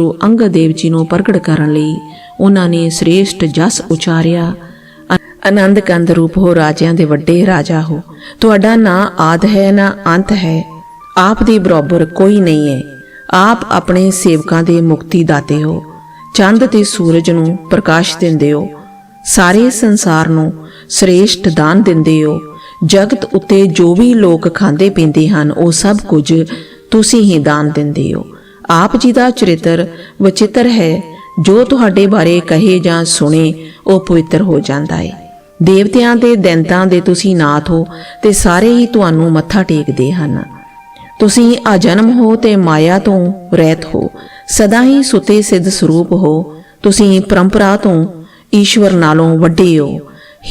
ਗੁਰੂ ਅੰਗਦ ਦੇਵ ਜੀ ਨੂੰ ਪ੍ਰਗਟ ਕਰਨ ਲਈ ਉਹਨਾਂ ਨੇ ਸ੍ਰੇਸ਼ਟ ਜਸ ਉਚਾਰਿਆ। ਆਨੰਦ ਕੰਦ ਰੂਪ ਹੋ ਰਾਜਿਆਂ ਦੇ ਵੱਡੇ ਰਾਜਾ ਹੋ। ਤੁਹਾਡਾ ਨਾਂ ਆਦ ਹੈ, ਨਾ ਅੰਤ ਹੈ। ਆਪ ਦੇ ਬਰਾਬਰ ਕੋਈ ਨਹੀਂ ਹੈ। ਆਪ ਆਪਣੇ ਸੇਵਕਾਂ ਦੇ ਮੁਕਤੀ ਦਾਤੇ ਹੋ। ਚੰਦ ਤੇ ਸੂਰਜ ਨੂੰ ਪ੍ਰਕਾਸ਼ ਦਿੰਦੇ ਹੋ। ਸਾਰੇ ਸੰਸਾਰ ਨੂੰ ਸ੍ਰੇਸ਼ਟ ਦਾਨ ਦਿੰਦੇ ਹੋ। ਜਗਤ ਉੱਤੇ ਜੋ ਵੀ ਲੋਕ ਖਾਂਦੇ ਪੀਂਦੇ ਹਨ, ਉਹ ਸਭ ਕੁਝ ਤੁਸੀਂ ਹੀ ਦਾਨ ਦਿੰਦੇ ਹੋ। ਆਪ ਜੀ ਦਾ ਚਰਿੱਤਰ ਵਚਿੱਤਰ ਹੈ, ਜੋ ਤੁਹਾਡੇ ਬਾਰੇ ਕਹੇ ਜਾਂ ਸੁਣੇ, ਉਹ ਪਵਿੱਤਰ ਹੋ ਜਾਂਦਾ ਹੈ ਦੇਵਤਿਆਂ ਦੇ ਦੈਂਤਾਂ ਦੇ ਤੁਸੀਂ ਨਾਥ ਹੋ ਤੇ ਸਾਰੇ ਹੀ ਤੁਹਾਨੂੰ ਮੱਥਾ ਟੇਕਦੇ ਹਨ। ਤੁਸੀਂ ਆਜਨਮ ਹੋ ਤੇ ਮਾਇਆ ਤੋਂ ਰਹਿਤ ਹੋ। ਸਦਾ ਹੀ ਸੁਤੇ ਸਿੱਧ ਸਰੂਪ ਹੋ। ਤੁਸੀਂ ਪਰੰਪਰਾ ਤੋਂ ਈਸ਼ਵਰ ਨਾਲੋਂ ਵੱਡੇ ਹੋ।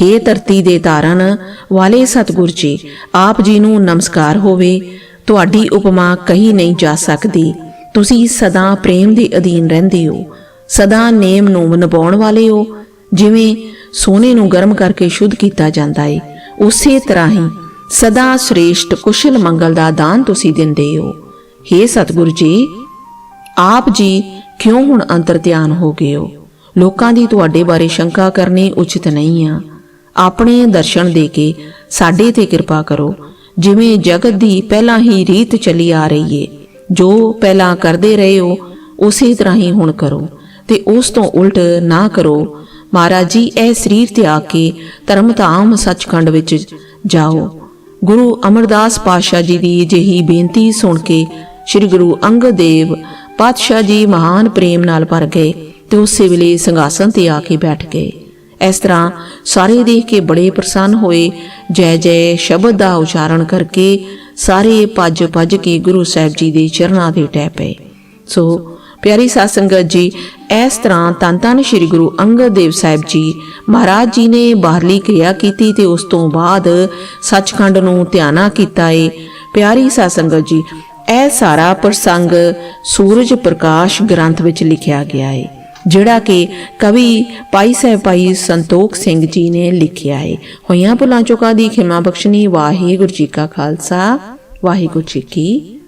ਹੇ ਧਰਤੀ ਦੇ ਧਾਰਨ ਵਾਲੇ ਸਤਿਗੁਰ ਜੀ, ਆਪ ਜੀ ਨੂੰ ਨਮਸਕਾਰ ਹੋਵੇ। ਤੁਹਾਡੀ ਉਪਮਾ ਕਹੀ ਨਹੀਂ ਜਾ ਸਕਦੀ। ਤੁਸੀਂ ਸਦਾ ਪ੍ਰੇਮ ਦੇ ਅਧੀਨ ਰਹਿੰਦੇ ਹੋ, ਸਦਾ ਨੇਮ ਨੂੰ ਨਿਭਾਉਣ ਵਾਲੇ ਹੋ, ਜਿਵੇਂ ਸੋਨੇ ਨੂੰ ਗਰਮ ਕਰਕੇ ਸ਼ੁੱਧ ਕੀਤਾ ਜਾਂਦਾ ਹੈ ਉਸੇ ਤਰ੍ਹਾਂ ਹੀ ਸਦਾ ਸ੍ਰੇਸ਼ਟ, ਕੁਸ਼ਲ ਮੰਗਲ ਦਾ ਦਾਨ ਤੁਸੀਂ ਦਿੰਦੇ ਹੋ। हे ਸਤਿਗੁਰੂ ਜੀ, ਆਪ ਜੀ ਕਿਉਂ ਹੁਣ ਅੰਤਰ ਧਿਆਨ ਹੋ ਗਏ ਹੋ? ਲੋਕਾਂ ਦੀ ਤੁਹਾਡੇ ਬਾਰੇ ਸ਼ੰਕਾ ਕਰਨੀ ਉਚਿਤ ਨਹੀਂ ਆ। ਆਪਣੇ ਦਰਸ਼ਨ ਦੇ ਕੇ ਸਾਡੇ ਤੇ ਕਿਰਪਾ ਕਰੋ, ਜਿਵੇਂ ਜਗਤ ਦੀ ਪਹਿਲਾਂ ਹੀ ਰੀਤ ਚੱਲੀ ਆ ਰਹੀ ਏ। ਜੋ ਪਹਿਲਾਂ ਕਰਦੇ ਰਹੇ ਹੋ, ਉਸੇ ਤਰ੍ਹਾਂ ਹੀ ਹੁਣ ਕਰੋ। ਤੇ ਉਸ ਤੋਂ ਉਲਟ ਨਾ ਕਰੋ। ਮਹਾਰਾਜ ਜੀ, ਇਹ ਸਰੀਰ ਤਿਆਗ ਕੇ ਧਰਮ ਧਾਮ ਸੱਚਖੰਡ ਵਿੱਚ ਜਾਓ। ਗੁਰੂ ਅਮਰਦਾਸ ਪਾਤਸ਼ਾਹ ਜੀ ਦੀ ਅਜਿਹੀ ਬੇਨਤੀ ਸੁਣ ਕੇ ਸ੍ਰੀ ਗੁਰੂ ਅੰਗਦ ਦੇਵ ਪਾਤਸ਼ਾਹ ਜੀ ਮਹਾਨ ਪ੍ਰੇਮ ਨਾਲ ਭਰ ਗਏ ਤੇ ਉਸੇ ਵੇਲੇ ਸੰਘਾਸਨ ਤੇ ਆ ਕੇ ਬੈਠ ਗਏ। ਇਸ ਤਰ੍ਹਾਂ ਸਾਰੇ ਦੇਖ ਕੇ ਬੜੇ ਪ੍ਰਸੰਨ ਹੋਏ। ਜੈ ਜੈ ਸ਼ਬਦ ਦਾ ਉਚਾਰਨ ਕਰਕੇ ਸਾਰੇ ਭੱਜ ਭੱਜ ਕੇ ਗੁਰੂ ਸਾਹਿਬ ਜੀ ਦੇ ਚਰਨਾਂ ਦੇ ਟਹਿ ਪਏ। ਸੋ ਪਿਆਰੀ ਸਾਧ ਸੰਗਤ ਜੀ, ਇਸ ਤਰ੍ਹਾਂ ਤਨ ਤਨ ਸ੍ਰੀ ਗੁਰੂ ਅੰਗਦ ਦੇਵ ਸਾਹਿਬ ਜੀ ਮਹਾਰਾਜ ਜੀ ਨੇ ਬਾਹਰਲੀ ਕਿਰਿਆ ਕੀਤੀ ਤੇ ਉਸ ਤੋਂ ਬਾਅਦ ਸੱਚਖੰਡ ਨੂੰ ਧਿਆਨਾ ਕੀਤਾ ਏ। ਪਿਆਰੀ ਸਾਧ ਸੰਗਤ ਜੀ, ਇਹ ਸਾਰਾ ਪ੍ਰਸੰਗ ਸੂਰਜ ਪ੍ਰਕਾਸ਼ ਗ੍ਰੰਥ ਵਿੱਚ ਲਿਖਿਆ ਗਿਆ ਏ। ਜਿਹੜਾ ਕਿ ਕਵੀ ਪਾਈ ਸਾਹਿਬ ਭਾਈ ਸੰਤੋਖ ਸਿੰਘ ਜੀ ਨੇ ਲਿਖਿਆ ਹੈ। ਹੋਈਆਂ ਭੁੱਲਾਂ ਚੁੱਕਾਂ ਦੀ ਖਿਮਾ ਬਖਸ਼ਣੀ। ਵਾਹਿਗੁਰੂ ਜੀ ਕਾ ਖਾਲਸਾ। ਵਾਹਿਗੁਰੂ ਜੀ ਕੀ